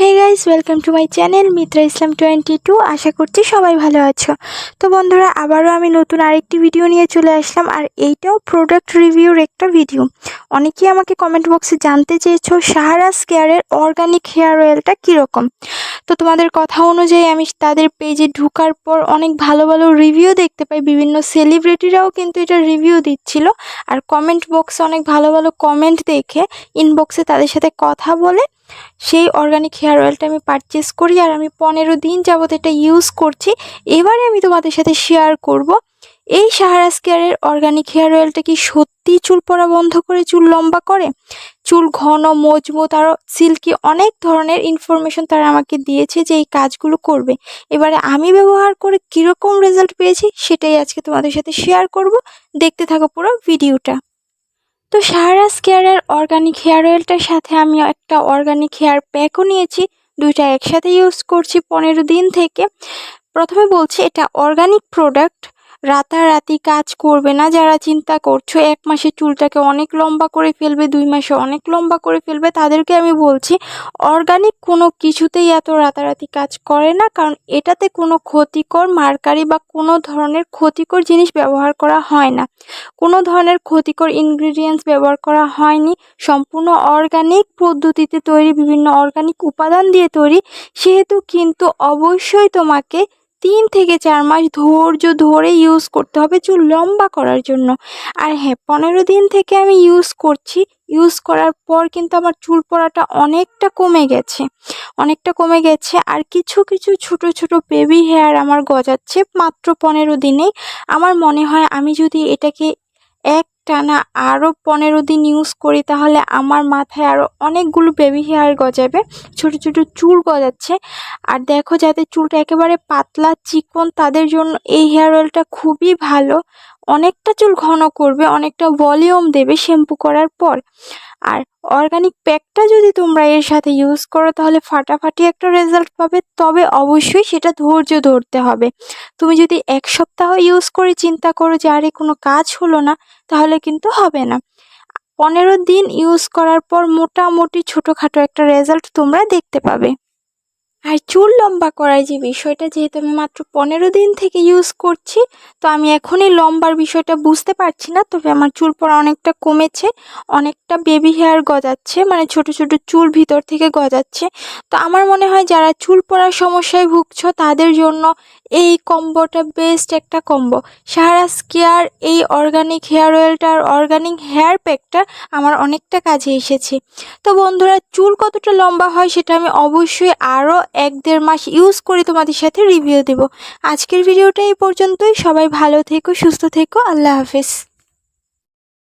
Hey guys welcome to my channel Mitra Islam twenty two আশা করছি সবাই ভালো আছো। তো বন্ধুরা, আবারও আমি নতুন আরেকটি ভিডিও নিয়ে চলে আসলাম, আর এইটাও প্রোডাক্ট রিভিউর একটা ভিডিও অনেকেই আমাকে কমেন্ট বক্সে জানতে চেয়েছো সাহারাস কেয়ারের অর্গানিক হেয়ার অয়েলটা কীরকম? তো তোমাদের কথা অনুযায়ী আমি তাদের পেজে ঢোকার পর অনেক ভালো ভালো রিভিউ দেখতে পাই। বিভিন্ন সেলিব্রিটিরাও কিন্তু এটা রিভিউ দিচ্ছিল, আর কমেন্ট বক্সে অনেক ভালো ভালো কমেন্ট দেখে ইনবক্সে তাদের সাথে কথা বলে সেই অর্গানিক হেয়ার অয়েলটা আমি পারচেস করি আর আমি পনেরো দিন যাবত এটা ইউজ করছি। এবারে আমি তোমাদের সাথে শেয়ার করব, এই সাহারাস কেয়ারের অর্গানিক হেয়ার অয়েলটা কি সত্যি চুল পড়া বন্ধ করে চুল লম্বা করে? চুল ঘন, মজবুত আরও সিল্কি অনেক ধরনের ইনফরমেশন তারা আমাকে দিয়েছে যে এই কাজগুলো করবে। এবারে আমি ব্যবহার করে কীরকম রেজাল্ট পেয়েছি সেটাই আজকে তোমাদের সাথে শেয়ার করব। দেখতে থাকো পুরো ভিডিওটা তো সাহারাস কেয়ারের অর্গানিক হেয়ার অয়েলটার সাথে আমি একটা অর্গানিক হেয়ার প্যাকও নিয়েছি। দুইটা একসাথে ইউজ করছি পনেরো দিন থেকে। প্রথমে বলছি এটা অর্গানিক প্রোডাক্ট রাতারাতি কাজ করবে না। যারা চিন্তা করছ, এক মাসে চুলটাকে অনেক লম্বা করে ফেলবে, দুই মাসে অনেক লম্বা করে ফেলবে, তাদেরকে আমি বলছি অর্গানিক কোনো কিছুতেই এত রাতারাতি কাজ করে না, কারণ এটাতে কোনো ক্ষতিকর মার্কারি বা কোনো ধরনের ক্ষতিকর জিনিস ব্যবহার করা হয় না। কোনো ধরনের ক্ষতিকর ইনগ্রিডিয়েন্টস ব্যবহার করা হয়নি। সম্পূর্ণ অর্গানিক পদ্ধতিতে তৈরি, বিভিন্ন অর্গানিক উপাদান দিয়ে তৈরি। সেহেতু কিন্তু অবশ্যই তোমাকে তিন থেকে চার মাস ধৈর্য ধরে ইউজ করতে হবে চুল লম্বা করার জন্য। আর হ্যাঁ পনেরো দিন থেকে আমি ইউজ করছি। ইউজ করার পর কিন্তু আমার চুল পড়াটা অনেকটা কমে গেছে। অনেকটা কমে গেছে আর কিছু কিছু ছোট ছোট বেবি হেয়ার আমার গজাচ্ছে মাত্র পনেরো দিনেই। আমার মনে হয় আমি যদি এটাকে এক টানা আরও পনেরো দিন ইউজ করি, তাহলে আমার মাথায় আরও অনেকগুলো বেবি হেয়ার গজাবে, ছোট ছোট চুল গজাচ্ছে। আর দেখো যাতে চুলটা একেবারে পাতলা, চিকন, তাদের জন্য এই হেয়ার অয়েলটা খুবই ভালো। অনেকটা চুল ঘন করবে, অনেকটা ভলিউম দেবে শ্যাম্পু করার পর। আর অর্গানিক প্যাকটা যদি তোমরা এর সাথে ইউজ করো, তাহলে ফাটাফাটি একটা রেজাল্ট পাবে। তবে অবশ্যই সেটা ধৈর্য ধরতে হবে। তুমি যদি এক সপ্তাহ ইউজ করে চিন্তা করো যে, আরে, কোনো কাজ হলো না, তাহলে কিন্তু হবে না। পনেরো দিন ইউজ করার পর মোটামুটি ছোটোখাটো একটা রেজাল্ট তোমরা দেখতে পাবে। আর চুল লম্বা করার যে বিষয়টা, যেহেতু আমি মাত্র পনেরো দিন থেকে ইউজ করছি, তো আমি এখনই লম্বার বিষয়টা বুঝতে পারছি না, তবে আমার চুল পড়া অনেকটা কমেছে, অনেকটা বেবি হেয়ার গজাচ্ছে মানে ছোট ছোট চুল ভিতর থেকে গজাচ্ছে। তো আমার মনে হয় যারা চুল পড়ার সমস্যায় ভুগছ, তাদের জন্য এই কম্বোটা বেস্ট একটা কম্বো। সাহারাস কেয়ার এই অর্গানিক হেয়ার অয়েলটা আর অর্গানিক হেয়ার প্যাকটা আমার অনেকটা কাজে এসেছে। তো বন্ধুরা, চুল কতটা লম্বা হয় সেটা আমি অবশ্যই আরও এক দেড় মাস ইউজ করে তোমাদের সাথে রিভিউ দেব। আজকের ভিডিওটা এই পর্যন্তই। সবাই ভালো থেকো, সুস্থ থেকো। আল্লাহ হাফেজ।